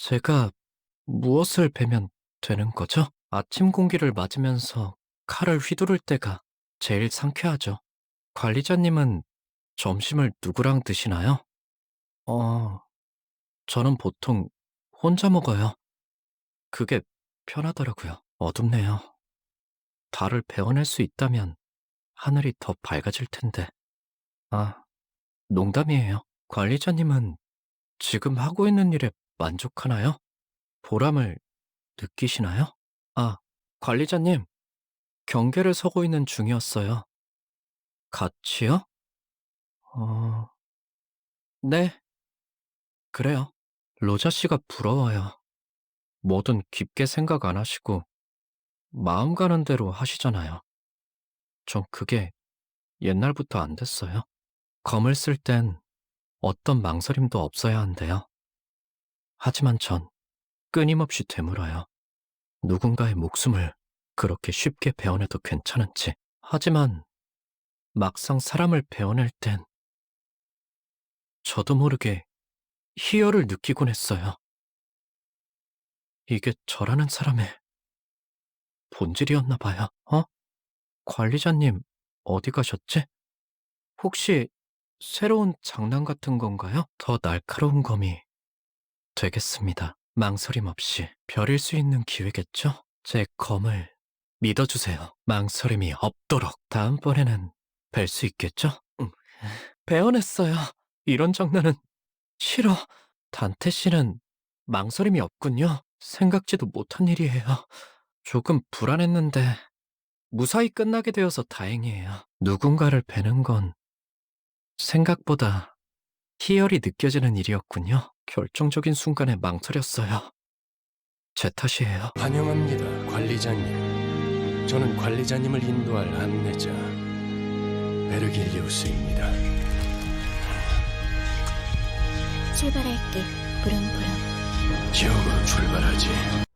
제가 무엇을 베면 되는 거죠? 아침 공기를 맞으면서 칼을 휘두를 때가 제일 상쾌하죠. 관리자님은 점심을 누구랑 드시나요? 어, 저는 보통 혼자 먹어요. 그게 편하더라고요. 어둡네요. 달을 베어낼 수 있다면 하늘이 더 밝아질 텐데. 아, 농담이에요. 관리자님은 지금 하고 있는 일에 만족하나요? 보람을 느끼시나요? 아, 관리자님, 경계를 서고 있는 중이었어요. 같이요? 어, 네. 그래요. 로자 씨가 부러워요. 뭐든 깊게 생각 안 하시고 마음 가는 대로 하시잖아요. 전 그게 옛날부터 안 됐어요. 검을 쓸 땐 어떤 망설임도 없어야 한대요. 하지만 전 끊임없이 되물어요. 누군가의 목숨을 그렇게 쉽게 베어내도 괜찮은지. 하지만 막상 사람을 베어낼 땐 저도 모르게 희열을 느끼곤 했어요. 이게 저라는 사람의 본질이었나 봐요. 어? 관리자님, 어디 가셨지? 혹시 새로운 장난 같은 건가요? 더 날카로운 검이 되겠습니다. 망설임 없이 별일 수 있는 기회겠죠? 제 검을 믿어주세요. 망설임이 없도록. 다음번에는 뵐 수 있겠죠? 음, 배워냈어요. 이런 장난은 싫어. 단테 씨는 망설임이 없군요. 생각지도 못한 일이에요. 조금 불안했는데 무사히 끝나게 되어서 다행이에요. 누군가를 베는 건 생각보다 희열이 느껴지는 일이었군요. 결정적인 순간에 망설였어요. 제 탓이에요. 환영합니다, 관리자님. 저는 관리자님을 인도할 안내자 베르길리우스입니다. 출발할게. 부릉부릉. 지옥으로 출발하지.